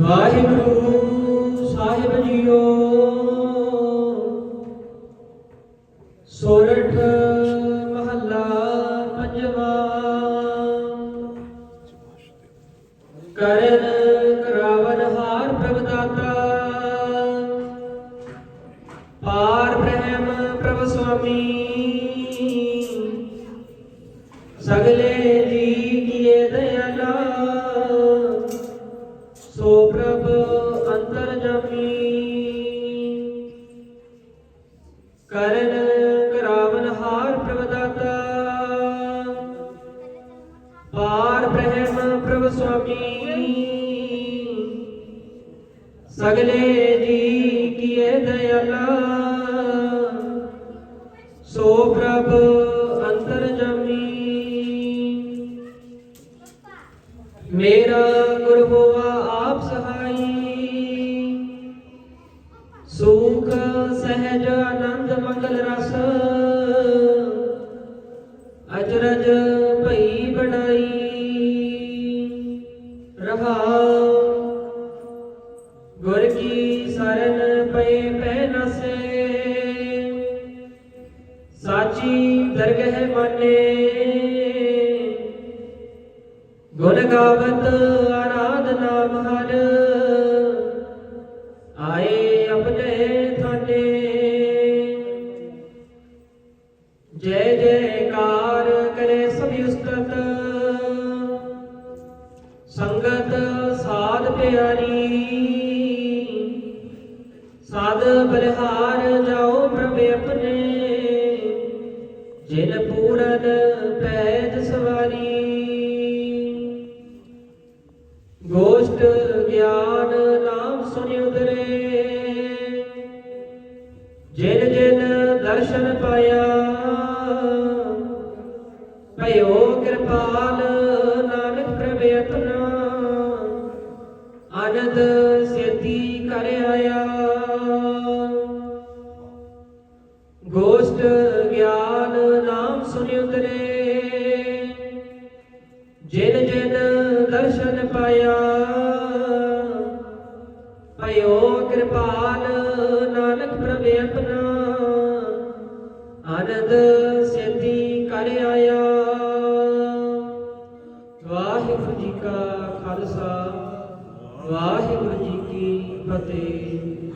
ਵਾਹਿਗੁਰੂ ਸਾਹਿਬ JIO. ਸੋਰਠ ਮਹੱਲਾ ਪੰਜਵਾ। ਕਰਨ ਕਰਾਵਨ ਹਾਰ ਪ੍ਰਭ ਦਾਤਾ ਪਾਰ ਬ੍ਰਹਮ ਪ੍ਰਭ ਸੁਆਮੀ। ਸਗਲੇ ਜੀ ਕੀਏ ਦਇਆਲਾ। ਸੋ ਪ੍ਰਭ ਅੰਤਰ ਜਾਮੀ। ਕਰਨ ਕਰਾਵਨ ਹਾਰ ਪ੍ਰਵਦਾਤਾ। ਪਾਰ ਬ੍ਰਹਮ ਪ੍ਰਭ ਸੁਆਮੀ। ਸਗਲੇ ਜੀ ਕੀਏ ਦਇਆਲਾ। ਸੋ ਪ੍ਰਭ ਮੇਰਾ ਗੁਰ ਆਪ ਸਹਾਈ। ਸੁਖ ਸਹਿਜ ਆਨੰਦ ਮੰਗਲ ਰਸ। ਅਜਰਜ ਭਈ ਬੜਾਈ ਰਹਾਉ। ਗੁਰ ਕੀ ਸਰਨ ਪਏ ਪੈ ਨਸੇ। ਸਾਚੀ ਦਰਗਹਿ ਮਾਨੇ। ਗੁਣ ਗਾਵਤ ਆਰਾਧਨਾ ਮਹਲ ਆਏ ਆਪਣੇ ਥਾਨੇ। ਜੈ ਜੈਕਾਰ ਕਰੇ ਸਭੀ ਉਸਤਤ। ਸੰਗਤ ਸਾਧ ਪਿਆਰੀ। ਸਾਧ ਬਲਿਹਾਰ ਜਾਓ ਪ੍ਰਭ ਆਪਣੇ। ਜਿਨ ਪੂਰਨ ਦਰਸ਼ਨ ਪਾਇਆ। ਭਇਓ ਕਿਰਪਾਲ ਨਾਨਕ ਪ੍ਰਭ ਆਪਣਾ। ਆਨੰਦ ਸੇਤੀ ਕਰ ਆਇਆ। ਗੋਸ਼ਟ ਗਿਆਨ ਨਾਮ ਸੁਨਿਉ ਉਤਰੇ। ਜਿਨ ਜਿਨ ਦਰਸ਼ਨ ਪਾਇਆ। ਭਇਓ ਕਿਰਪਾਲ ਨਾਨਕ ਪ੍ਰਭ ਆਪਣਾ। ਆਨੰਦ ਸੇਤੀ ਕਰ ਆਇਆ। ਵਾਹਿਗੁਰੂ ਜੀ ਕਾ ਖਾਲਸਾ ਵਾਹਿਗੁਰੂ ਜੀ ਕੀ ਫਤਿਹ।